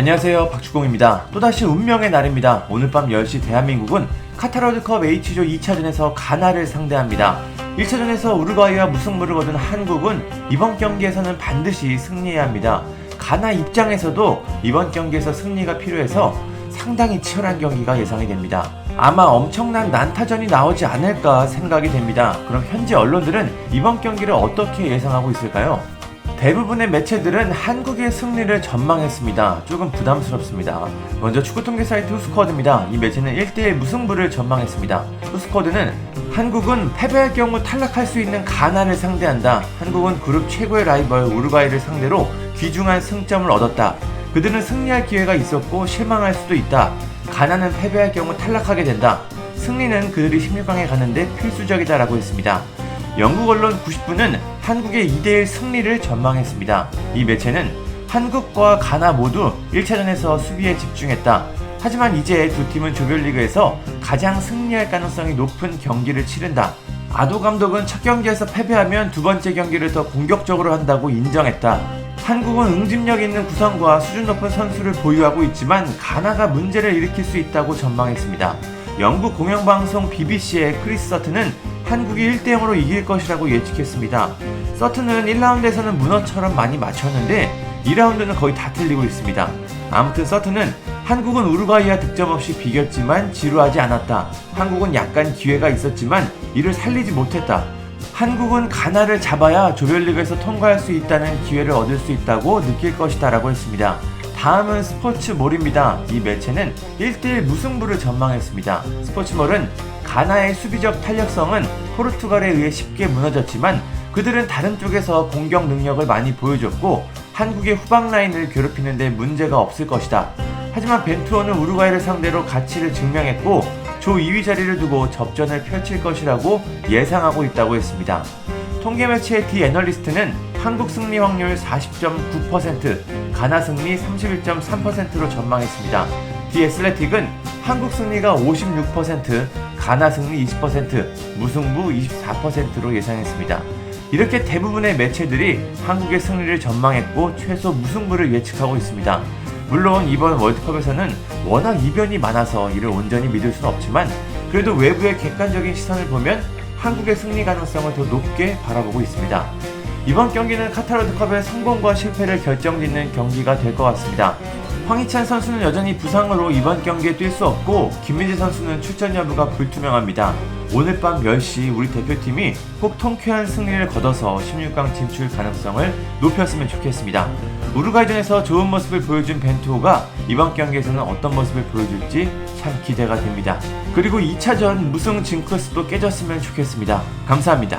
안녕하세요 박주공입니다. 또다시 운명의 날입니다. 오늘 밤 10시 대한민국은 카타르드컵 H조 2차전에서 가나를 상대합니다. 1차전에서 우루과이와 무승부를 거둔 한국은 이번 경기에서는 반드시 승리해야 합니다. 가나 입장에서도 이번 경기에서 승리가 필요해서 상당히 치열한 경기가 예상이 됩니다. 아마 엄청난 난타전이 나오지 않을까 생각이 됩니다. 그럼 현지 언론들은 이번 경기를 어떻게 예상하고 있을까요? 대부분의 매체들은 한국의 승리를 전망했습니다. 조금 부담스럽습니다. 먼저 축구 통계 사이트 후스코어드입니다. 이 매체는 1대1 무승부를 전망했습니다. 후스코어드는 한국은 패배할 경우 탈락할 수 있는 가나를 상대한다. 한국은 그룹 최고의 라이벌 우루과이를 상대로 귀중한 승점을 얻었다. 그들은 승리할 기회가 있었고 실망할 수도 있다. 가나는 패배할 경우 탈락하게 된다. 승리는 그들이 16강에 가는데 필수적이다라고 했습니다. 영국 언론 90분은 한국의 2대1 승리를 전망했습니다. 이 매체는 한국과 가나 모두 1차전에서 수비에 집중했다. 하지만 이제 두 팀은 조별리그에서 가장 승리할 가능성이 높은 경기를 치른다. 아도 감독은 첫 경기에서 패배하면 두 번째 경기를 더 공격적으로 한다고 인정했다. 한국은 응집력 있는 구성과 수준 높은 선수를 보유하고 있지만 가나가 문제를 일으킬 수 있다고 전망했습니다. 영국 공영방송 BBC의 크리스 서튼은 한국이 1대0으로 이길 것이라고 예측했습니다. 서튼은 1라운드에서는 문어처럼 많이 맞췄는데 2라운드는 거의 다 틀리고 있습니다. 아무튼 서튼은 한국은 우루과이와 득점 없이 비겼지만 지루하지 않았다. 한국은 약간 기회가 있었지만 이를 살리지 못했다. 한국은 가나를 잡아야 조별리그에서 통과할 수 있다는 기회를 얻을 수 있다고 느낄 것이다 라고 했습니다. 다음은 스포츠몰입니다. 이 매체는 1대1 무승부를 전망했습니다. 스포츠몰은 가나의 수비적 탄력성은 포르투갈에 의해 쉽게 무너졌지만 그들은 다른 쪽에서 공격 능력을 많이 보여줬고 한국의 후방 라인을 괴롭히는데 문제가 없을 것이다. 하지만 벤투어는 우루과이를 상대로 가치를 증명했고 조 2위 자리를 두고 접전을 펼칠 것이라고 예상하고 있다고 했습니다. 통계 매체의 디 애널리스트는 한국 승리 확률 40.9%, 가나 승리 31.3%로 전망했습니다. 디 애슬레틱은 한국 승리가 56%, 가나 승리 20%, 무승부 24%로 예상했습니다. 이렇게 대부분의 매체들이 한국의 승리를 전망했고 최소 무승부를 예측하고 있습니다. 물론 이번 월드컵에서는 워낙 이변이 많아서 이를 온전히 믿을 수는 없지만 그래도 외부의 객관적인 시선을 보면 한국의 승리 가능성을 더 높게 바라보고 있습니다. 이번 경기는 카타르드컵의 성공과 실패를 결정짓는 경기가 될 것 같습니다. 황희찬 선수는 여전히 부상으로 이번 경기에 뛸 수 없고 김민재 선수는 출전 여부가 불투명합니다. 오늘 밤 10시 우리 대표팀이 꼭 통쾌한 승리를 거둬서 16강 진출 가능성을 높였으면 좋겠습니다. 우루과이전에서 좋은 모습을 보여준 벤투호가 이번 경기에서는 어떤 모습을 보여줄지 참 기대가 됩니다. 그리고 2차전 무승 징크스도 깨졌으면 좋겠습니다. 감사합니다.